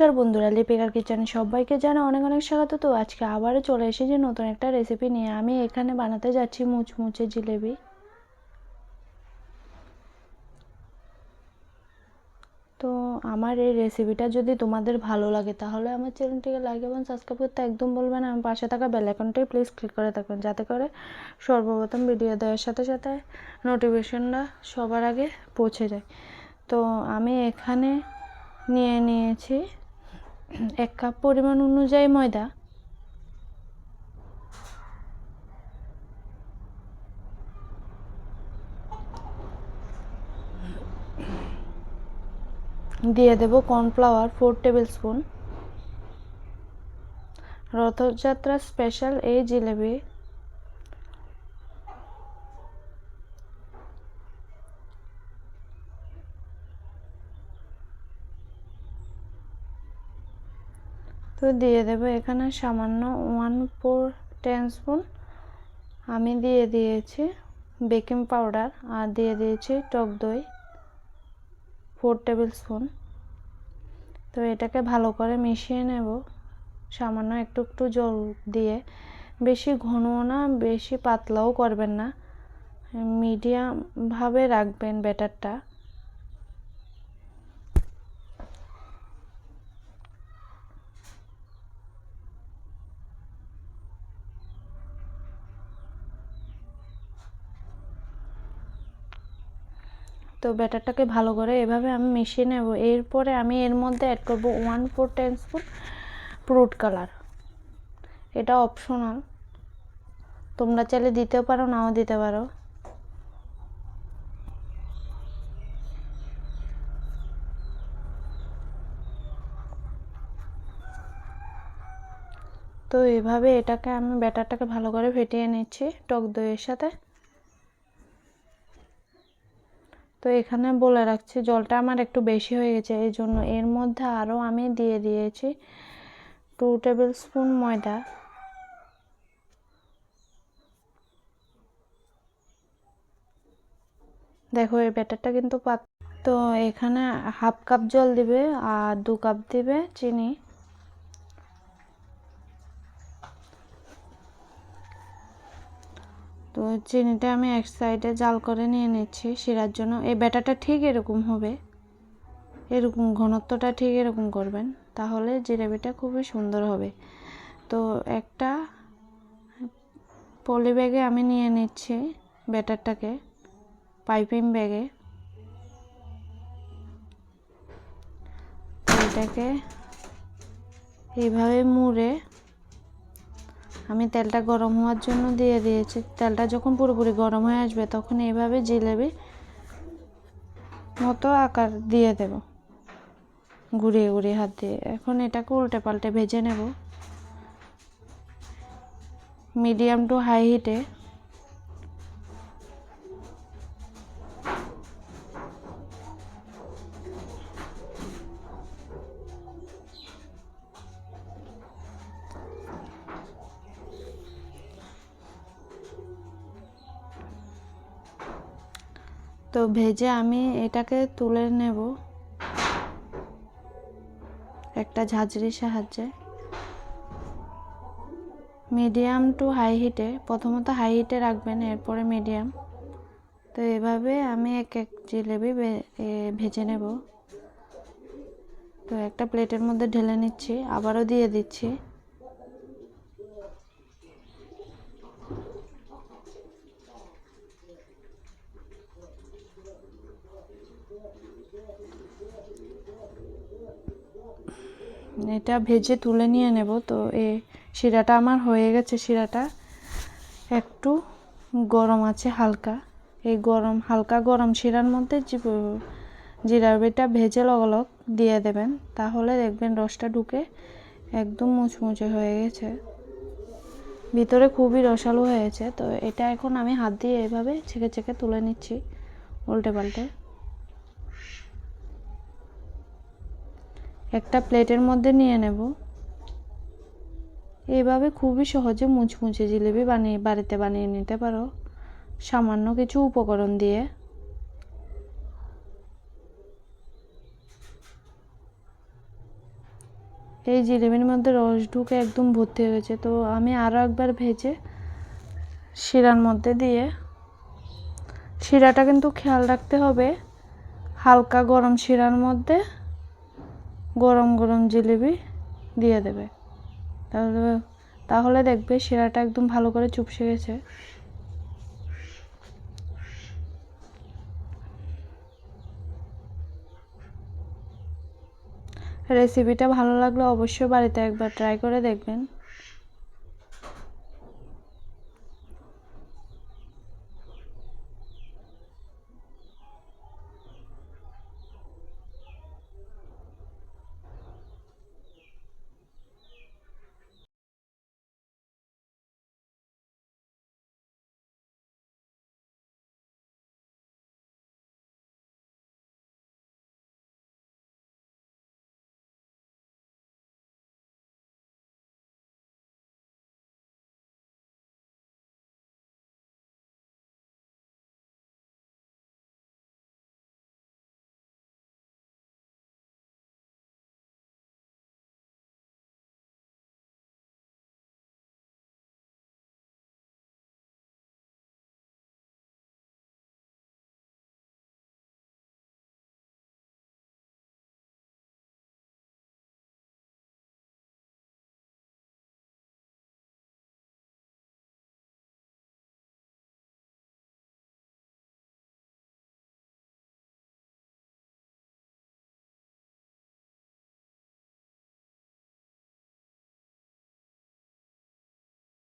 নমস্কার বন্ধুরা, লিপিকার কিচেনে সবাইকে জানা অনেক অনেক স্বাগত। তো আজকে আবারও চলে এসেছি নতুন একটা রেসিপি নিয়ে। আমি এখানে বানাতে যাচ্ছি মুচমুচে জিলেবি। তো আমার এই রেসিপিটা যদি তোমাদের ভালো লাগে, তাহলে আমার চ্যানেলটিকে লাইক এবং সাবস্ক্রাইব করতে একদম বলবেন আমার পাশে থাকা বেল আইকনটাই প্লিজ ক্লিক করে থাকবেন, যাতে করে সর্বপ্রথম ভিডিও দেওয়ার সাথে সাথে নোটিফিকেশনটা সবার আগে পৌঁছে যায়। তো আমি এখানে নিয়ে নিয়েছি এক কাপ পরিমাণ অনুযায়ী ময়দা। দিয়ে দেব cornflour four tablespoon. Rath Yatra special এই জিলেবি তো দিয়ে দেবো। এখানে সামান্য ওয়ান ফোর টেন স্পুন আমি দিয়ে দিয়েছি বেকিং পাউডার আর দিয়ে দিয়েছি টক দই ফোর টেবিল স্পুন তো এটাকে ভালো করে মিশিয়ে নেব সামান্য একটু একটু জল দিয়ে। বেশি ঘনও না, বেশি পাতলাও করবেন না। মিডিয়ামভাবে রাখবেন ব্যাটারটা। তো ব্যাটারটাকে ভালো করে এভাবে আমি মিশিয়ে নেব। এরপরে আমি এর মধ্যে অ্যাড করব one four ten spoon fruit colour এটা অপশনাল তোমরা চাইলে দিতেও পারো, নাও দিতে পারো। তো এভাবে এটাকে আমি ব্যাটারটাকে ভালো করে ফেটিয়ে নিচ্ছি টক দইয়ের সাথে। তো এখানে বলে রাখছি, জলটা আমার একটু বেশি হয়ে গেছে, এই জন্য এর মধ্যে আরও আমি দিয়ে দিয়েছি টু টেবিল স্পুন ময়দা। দেখো, এই ব্যাটারটা কিন্তু পাত তো এখানে হাফ কাপ জল দিবে আর দু কাপ দিবে চিনি। তো চিনিটা আমি এক সাইডে জাল করে নিয়ে নিচ্ছি, শিরার জন্য। এই ব্যাটারটা ঠিক এরকম হবে। এরকম ঘনত্বটা ঠিক এরকম করবেন, তাহলে জিলেবিটা খুবই সুন্দর হবে। তো একটা পলি ব্যাগে আমি নিয়ে নিচ্ছি ব্যাটারটাকে, পাইপিং ব্যাগে। এটাকে এইভাবে মুড়ে আমি তেলটা গরম হওয়ার জন্য দিয়ে দিয়েছি। তেলটা যখন পুরোপুরি গরম হয়ে আসবে তখন এইভাবে জিলেবি মতো আকার দিয়ে দেব। ঘুরিয়ে ঘুরিয়ে হাত দিয়ে। এখন এটাকে উল্টে পাল্টে ভেজে নেব। মিডিয়াম টু হাই হিটে তো ভেজে আমি এটাকে তুলে নেব। একটা ঝাঁঝরির সাহায্যে। মিডিয়াম টু হাই হিটে, প্রথমত হাই হিটে রাখবেন, এরপরে মিডিয়াম। তো এভাবে আমি এক এক জিলেবি ভেজে নেব। তো একটা প্লেটের মধ্যে ঢেলে নিচ্ছি, আবারও দিয়ে দিচ্ছি। এটা ভেজে তুলে নিয়ে নেব তো। এ শিরাটা আমার হয়ে গেছে শিরাটা। একটু গরম আছে হালকা। এই গরম, হালকা গরম শিরার মধ্যে জিরাবিটা ভেজে লগলগ দিয়ে দেবেন। তাহলে দেখবেন রসটা ঢুকে একদম মুচমুচে হয়ে গেছে। ভিতরে খুবই রসালো হয়েছে। তো এটা এখন আমি হাত দিয়ে এভাবে ছেঁকে ছেঁকে তুলে নিচ্ছি। উল্টে পাল্টে একটা প্লেটের মধ্যে নিয়ে নেব। এইভাবে খুবই সহজে মুচমুচে জিলেবি বানিয়ে, বাড়িতে বানিয়ে নিতে পারো। সামান্য কিছু উপকরণ দিয়ে। এই জিলেবির মধ্যে রস ঢুকে একদম ভর্তি হয়ে গেছে তো আমি আরও একবার ভেজে শিরার মধ্যে দিয়ে শিরাটা কিন্তু খেয়াল রাখতে হবে। হালকা গরম শিরার মধ্যে গরম গরম জিলিপি দিয়ে দেবে। তাহলে তাহলে দেখবে শিরাটা একদম ভালো করে চুপসে গেছে। রেসিপিটা ভালো লাগলে অবশ্যই বাড়িতে একবার ট্রাই করে দেখবেন।